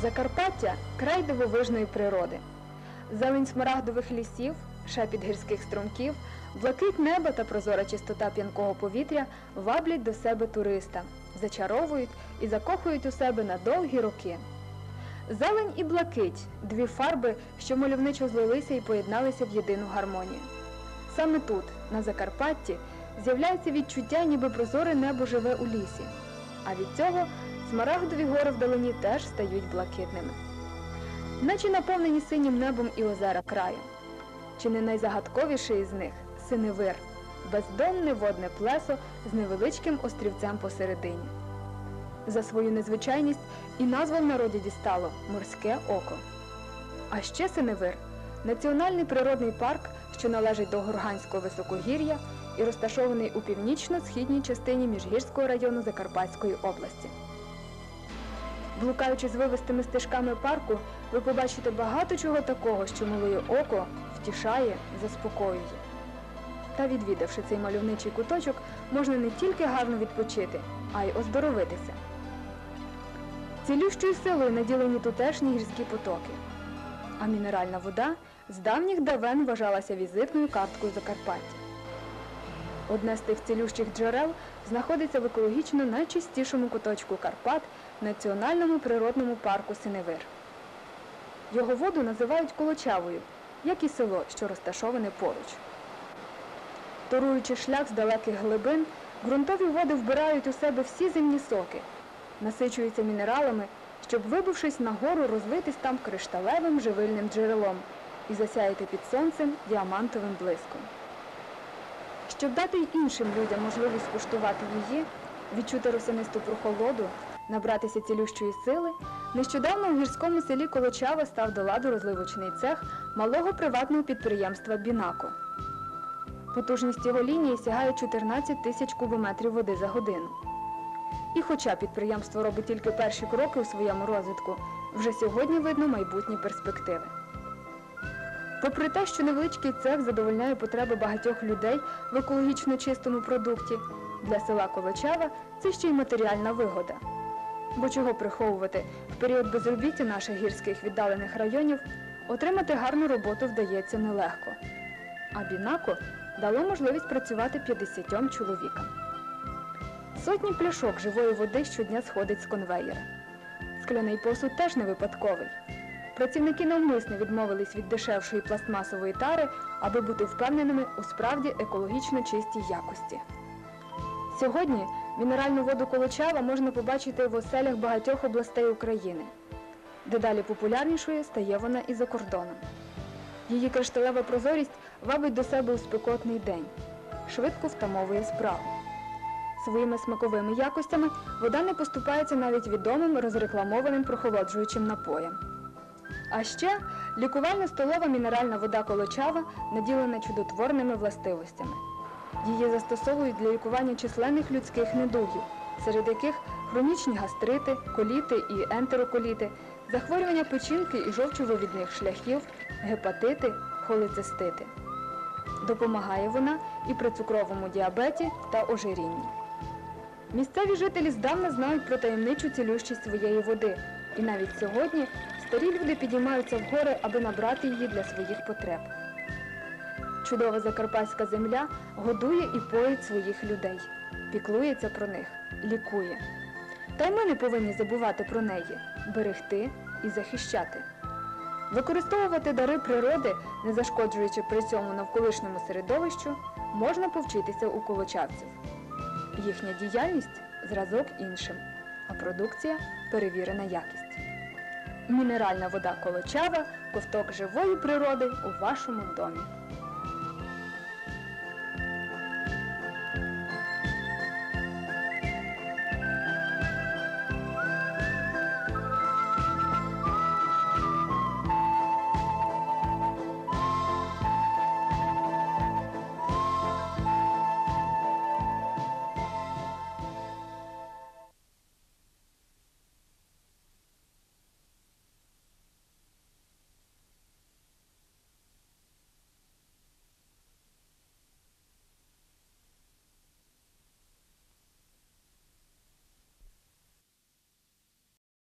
Закарпаття край дивовижної природи. Зелень смарагдових лісів, шепіт гірських струмків, блакить неба та прозора чистота п'янкого повітря ваблять до себе туриста, зачаровують і закохують у себе на довгі роки. Зелень і блакить дві фарби, що мальовничо злилися і поєдналися в єдину гармонію. Саме тут, на Закарпатті, з'являється відчуття, ніби прозоре небо живе у лісі. А від цього смарагдові гори вдалині теж стають блакитними. Наче наповнені синім небом і озера краю. Чи не найзагадковіший із них синевир, бездонне водне плесо з невеличким острівцем посередині. За свою незвичайність і назва в народі дістало морське око. А ще Синевир національний природний парк, що належить до Горганського високогір'я і розташований у північно-східній частині Міжгірського району Закарпатської області. Блукаючи з вивистими стежками парку, ви побачите багато чого такого, що милує око, втішає, заспокоює. Та відвідавши цей мальовничий куточок, можна не тільки гарно відпочити, а й оздоровитися. Цілющою силою наділені тутешні гірські потоки. А мінеральна вода з давніх давен вважалася візитною карткою Закарпаття. Одне з тих цілющих джерел знаходиться в екологічно найчистішому куточку Карпат Національному природному парку Синевир. Його воду називають Колочавою, як і село, що розташоване поруч. Торуючи шлях з далеких глибин, ґрунтові води вбирають у себе всі земні соки, насичуються мінералами, щоб, вибившись нагору, розлитись там кришталевим живильним джерелом і засяяти під сонцем діамантовим блиском. Щоб дати й іншим людям можливість скуштувати її, відчути росянисту прохолоду, набратися цілющої сили, нещодавно у гірському селі Колочава став до ладу розливочний цех малого приватного підприємства Бінако. Потужність його лінії сягає 14 тисяч кубометрів води за годину. І хоча підприємство робить тільки перші кроки у своєму розвитку, вже сьогодні видно майбутні перспективи. Попри те, що невеличкий цех задовольняє потреби багатьох людей в екологічно чистому продукті, для села Колочава це ще й матеріальна вигода. Бо чого приховувати, в період безробіття наших гірських віддалених районів отримати гарну роботу вдається нелегко. А Бінако дало можливість працювати 50 чоловікам. Сотні пляшок живої води щодня сходить з конвеєра. Скляний посуд теж не випадковий. Працівники навмисно відмовились від дешевшої пластмасової тари, аби бути впевненими у справді екологічно чистій якості. Сьогодні мінеральну воду Колочава можна побачити в оселях багатьох областей України. Дедалі популярнішою стає вона і за кордоном. Її кришталева прозорість вабить до себе у спекотний день, швидко втамовує справу. Своїми смаковими якостями вода не поступається навіть відомим розрекламованим прохолоджуючим напоям. А ще лікувальна столова мінеральна вода колочава наділена чудотворними властивостями. Її застосовують для лікування численних людських недугів, серед яких хронічні гастрити, коліти і ентероколіти, захворювання печінки і жовчовивідних шляхів, гепатити, холецистити. Допомагає вона і при цукровому діабеті та ожирінні. Місцеві жителі здавна знають про таємничу цілющість своєї води, і навіть сьогодні старі люди підіймаються в гори, аби набрати її для своїх потреб. Чудова закарпатська земля годує і поїть своїх людей, піклується про них, лікує. Та й ми не повинні забувати про неї, берегти і захищати. Використовувати дари природи, не зашкоджуючи при цьому навколишньому середовищу, можна повчитися у колочавців. Їхня діяльність зразок іншим, а продукція перевірена якість. Мінеральна вода Колочава ковток живої природи у вашому домі.